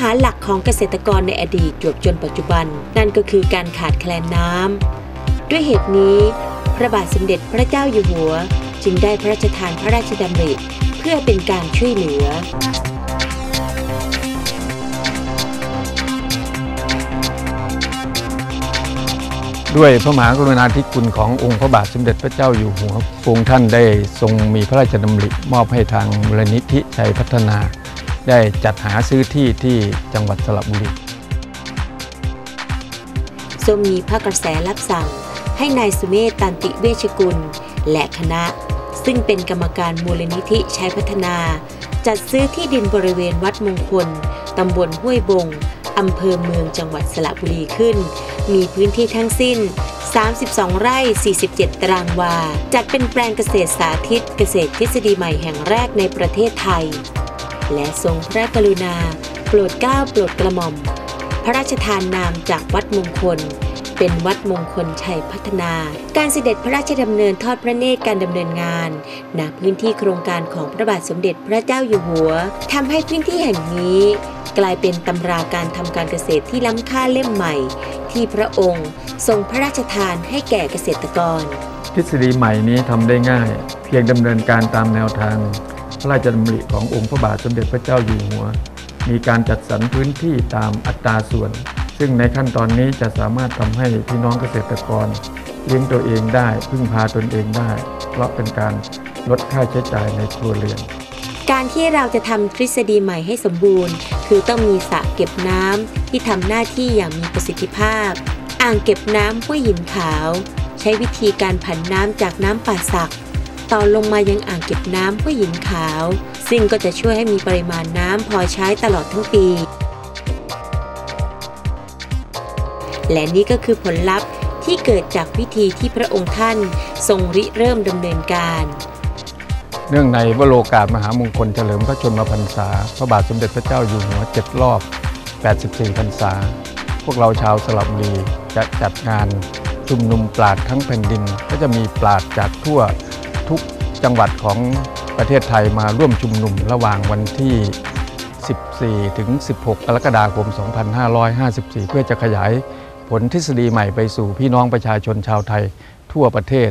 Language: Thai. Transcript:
หาหลักของเกษตรกรในอดีตจวบจนปัจจุบัน นั่นก็คือการขาดแคลนน้ำ ด้วยเหตุนี้ พระบาทสมเด็จพระเจ้าอยู่หัว จึงได้พระราชทานพระราชดำริเพื่อเป็นการช่วยเหลือด้วยพระมหากรุณาธิคุณขององค์พระบาทสมเด็จพระเจ้าอยู่หัวองค์ท่านได้ทรงมีพระราชดำริมอบให้ทางมูลนิธิชัยพัฒนา ได้จัดหาซื้อที่ที่จังหวัดสระบุรีทรงมีพระกระแสรับสั่งให้นายสุเมธตันติเวชกุล และคณะ ซึ่งเป็นกรรมการมูลนิธิชัยพัฒนา จัดซื้อที่ดินบริเวณวัดมงคล ตำบลห้วยบงอำเภอเมืองจังหวัดสระบุรีขึ้น มีพื้นที่ทั้งสิ้น 32 ไร่ 47 ตารางวา จัดเป็นแปลงเกษตรสาธิตเกษตรทฤษฎีใหม่แห่งแรกในประเทศไทย และทรงพระกรุณา โปรดเกล้าโปรดกระหม่อม พระราชทานนามจากวัดมงคล เป็นวัดมงคลชัยพัฒนา การเสด็จพระราชดำเนินทอดพระเนตรการดำเนินงานณพื้นที่โครงการของพระบาทสมเด็จพระเจ้าอยู่หัวทำให้พื้นที่แห่งนี้ กลายเป็นตำราการทำการเกษตรที่ล้ำค่าเล่มใหม่ ที่พระองค์ทรงพระราชทานให้แก่เกษตรกร ทฤษฎีใหม่นี้ทำได้ง่าย เพียงดำเนินการตามแนวทาง พระราชดำริขององค์พระบาทสมเด็จพระเจ้าอยู่หัว มีการจัดสรรพื้นที่ตามอัตราส่วน ซึ่งในขั้นตอนนี้จะสามารถทำให้พี่น้องเกษตรกรเลี้ยงตัวเองได้พึ่งพาตนเองได้ เพราะเป็นการลดค่าใช้จ่ายในครัวเรือน การที่เราจะทำทฤษฎีใหม่ให้สมบูรณ์ คือต้องมีสระเก็บน้ำที่ทำหน้าที่อย่างมีประสิทธิภาพ อ่างเก็บน้ำห้วยหินขาว ใช้วิธีการผันน้ำจากน้ำป่าสัก ต่อลงมายังอ่างเก็บน้ำห้วยหินขาว ซึ่งก็จะช่วยให้มีปริมาณน้ำพอใช้ตลอดทั้งปี และนี่ก็คือผลลัพธ์ที่เกิดจากวิธีที่พระองค์ท่านทรงริเริ่มดำเนินการ เนื่องในวโรกาสมหามงคลเฉลิมพระชนมพรรษา พระบาทสมเด็จพระเจ้าอยู่หัว7รอบ 84 พรรษา พวกเราชาวสระบุรีจะจัดงานชุมนุมปราดทั้งแผ่นดินก็จะมีปราดจากทั่ว ทุกจังหวัดของประเทศไทยมาร่วมชุมนุมระหว่างวันที่ 14 ถึง 16 กรกฎาคม 2554 เพื่อจะขยายผลทฤษฎีใหม่ไปสู่พี่น้องประชาชนชาวไทยทั่วประเทศ